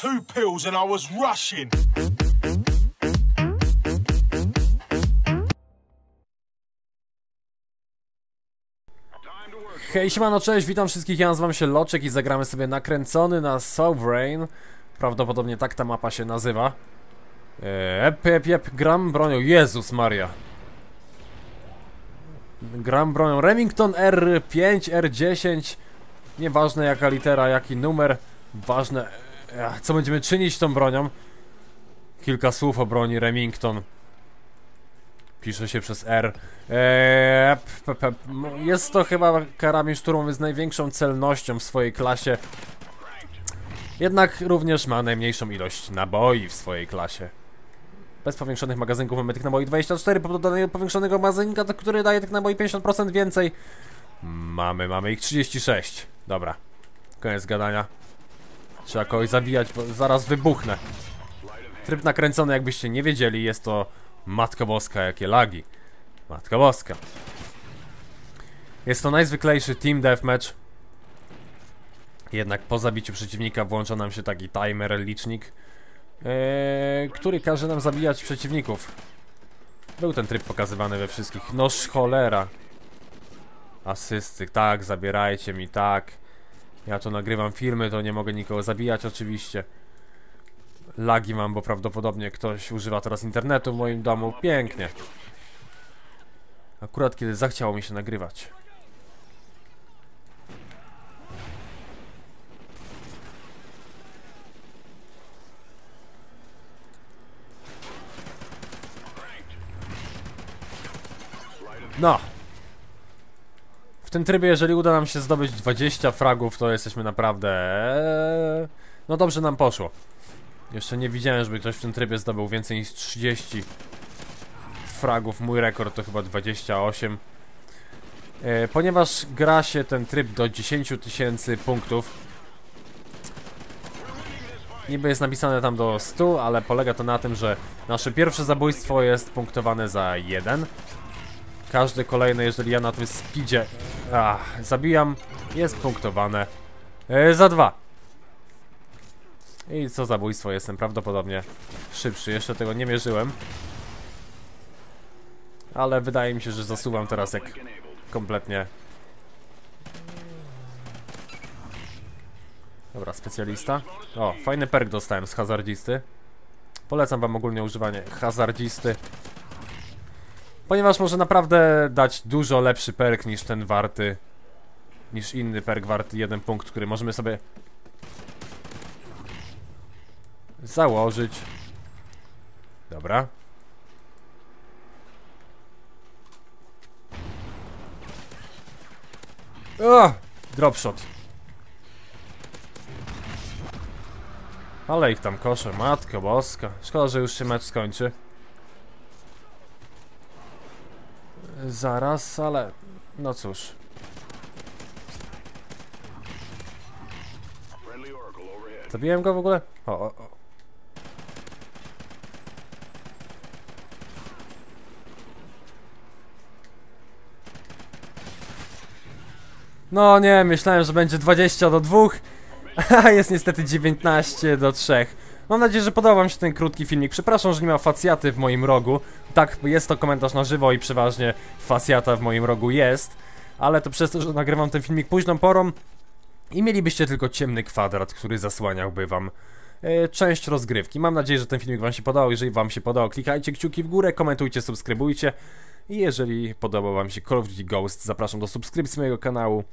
two pills and I was rushing. Hej, siemano, cześć, witam wszystkich, ja nazywam się Loczek i zagramy sobie nakręcony na Sovereign. Prawdopodobnie tak ta mapa się nazywa. Eee, Ep, ep, ep, gram bronią, Jezus Maria. Gram bronią Remington R5, R10. Nieważne jaka litera, jaki numer. Ważne, co będziemy czynić tą bronią. Kilka słów o broni Remington. Pisze się przez R. Eee, p, p, jest to chyba karabin szturmowy z największą celnością w swojej klasie. Jednak również ma najmniejszą ilość naboi w swojej klasie. Bez powiększonych magazynków mamy tych naboi 24, po dodanego powiększonego magazynka, który daje tych naboi 50% więcej. Mamy, mamy ich 36. Dobra. Koniec gadania. Trzeba kogoś zabijać, bo zaraz wybuchnę. Tryb nakręcony, jakbyście nie wiedzieli, jest to Matka Boska, jakie lagi. Matka Boska. Jest to najzwyklejszy team deathmatch. Jednak po zabiciu przeciwnika włącza nam się taki timer, licznik, ee, który każe nam zabijać przeciwników. Był ten tryb pokazywany we wszystkich. Noż cholera. Asysty, tak, zabierajcie mi, tak. Ja tu nagrywam filmy, to nie mogę nikogo zabijać oczywiście. Lagi mam, bo prawdopodobnie ktoś używa teraz internetu w moim domu. Pięknie. Akurat kiedy zachciało mi się nagrywać. No. W tym trybie, jeżeli uda nam się zdobyć 20 fragów, to jesteśmy naprawdę... No dobrze nam poszło. Jeszcze nie widziałem, żeby ktoś w tym trybie zdobył więcej niż 30 fragów. Mój rekord to chyba 28. E, ponieważ gra się ten tryb do 10 tysięcy punktów. Niby jest napisane tam do 100, ale polega to na tym, że nasze pierwsze zabójstwo jest punktowane za 1. Każde kolejne, jeżeli ja na tym speedzie ach, zabijam, jest punktowane e, za 2. I co zabójstwo jestem prawdopodobnie szybszy. Jeszcze tego nie mierzyłem. Ale wydaje mi się, że zasuwam teraz jak kompletnie. Dobra, specjalista. O, fajny perk dostałem z hazardzisty. Polecam wam ogólnie używanie hazardzisty. Ponieważ może naprawdę dać dużo lepszy perk niż ten warty. Niż inny perk warty jeden punkt, który możemy sobie założyć. Dobra. O! Dropshot. Ale ich tam koszę, matko boska. Szkoda, że już się mecz skończy. Zaraz, ale... No cóż. Zabiłem go w ogóle? O, o, o. No nie, myślałem, że będzie 20 do 2, a jest niestety 19 do 3. Mam nadzieję, że podobał wam się ten krótki filmik. Przepraszam, że nie ma facjaty w moim rogu. Tak, jest to komentarz na żywo i przeważnie facjata w moim rogu jest. Ale to przez to, że nagrywam ten filmik późną porą i mielibyście tylko ciemny kwadrat, który zasłaniałby wam e, część rozgrywki. Mam nadzieję, że ten filmik wam się podobał. Jeżeli wam się podobał, klikajcie kciuki w górę, komentujcie, subskrybujcie. I jeżeli podobał wam się Call of Duty Ghost, zapraszam do subskrypcji mojego kanału.